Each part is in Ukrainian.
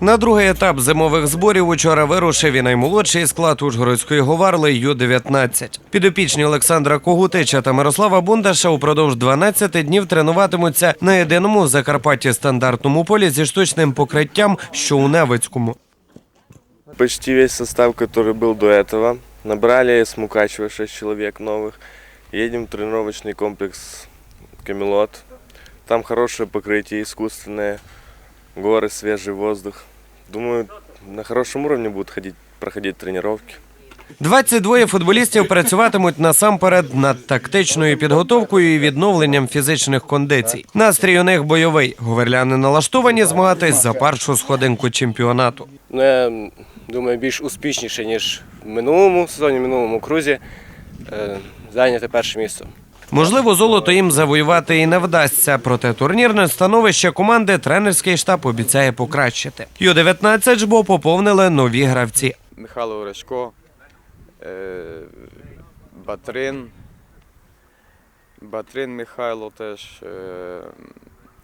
На другий етап зимових зборів учора вирушив і наймолодший склад Ужгородської говарли Ю-19. Підопічні Олександра Когутича та Мирослава Бундаша упродовж 12 днів тренуватимуться на єдиному в Закарпатті стандартному полі зі штучним покриттям, що у Невицькому. Почти весь состав, который был до этого. Набрали с Мукачева 6 человек новых. Едем в тренировочный комплекс Камелот. Там хорошее покрытие искусственное, горы, свежий воздух. Думаю, на хорошем уровне будут ходить, проходить тренировки. 22 футболістів працюватимуть насамперед над тактичною підготовкою і відновленням фізичних кондицій. Настрій у них бойовий. Говерляни налаштовані змагатись за першу сходинку чемпіонату. Ну, я думаю, більш успішніше, ніж в минулому сезоні, в минулому крузі, е, зайняти перше місце. Можливо, золото їм завоювати і не вдасться, проте турнірне становище команди тренерський штаб обіцяє покращити. Ю-19 ж бо поповнили нові гравці. Михайло Орешко, е, Батрин, Батрин Михайло теж, е,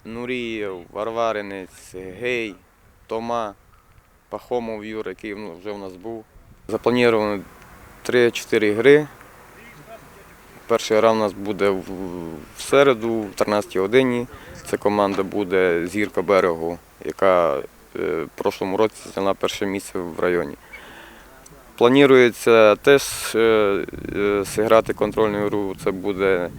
Нурієв, Варваринець, Гей, Тома, Пахомов Юр, який ну, вже у нас був. Заплановано 3-4 гри. Перша гра у нас буде в, середу, в 13 годині. Це команда буде Зірка берегу, яка е, в прошлому році зайняла перше місце в районі. Планується теж е, е, зіграти контрольну гру. Це буде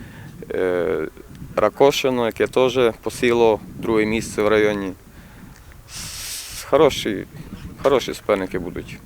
Ракошино, яке теж посіло друге місце в районі. Хороші, хороші суперники будуть.